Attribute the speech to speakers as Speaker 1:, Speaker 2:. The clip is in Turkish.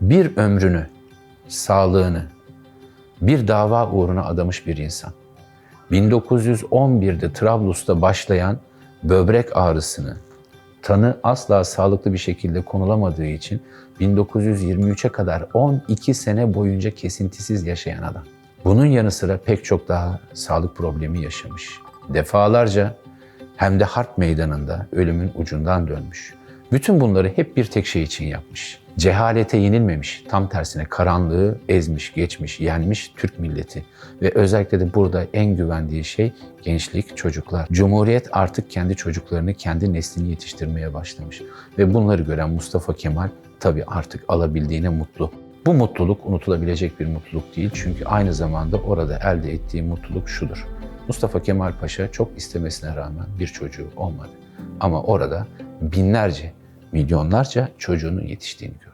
Speaker 1: bir ömrünü, sağlığını bir dava uğruna adamış bir insan. 1911'de Trablus'ta başlayan böbrek ağrısını tanı asla sağlıklı bir şekilde konulamadığı için 1923'e kadar 12 sene boyunca kesintisiz yaşayan adam. Bunun yanı sıra pek çok daha sağlık problemi yaşamış. Defalarca hem de harp meydanında ölümün ucundan dönmüş. Bütün bunları hep bir tek şey için yapmış. Cehalete yenilmemiş, tam tersine karanlığı ezmiş, geçmiş, yenmiş Türk milleti. Ve özellikle de burada en güvendiği şey gençlik, çocuklar. Cumhuriyet artık kendi çocuklarını, kendi neslini yetiştirmeye başlamış. Ve bunları gören Mustafa Kemal tabii artık alabildiğine mutlu. Bu mutluluk unutulabilecek bir mutluluk değil çünkü aynı zamanda orada elde ettiği mutluluk şudur. Mustafa Kemal Paşa çok istemesine rağmen bir çocuğu olmadı. Ama orada binlerce, milyonlarca çocuğunun yetiştiğini gördü.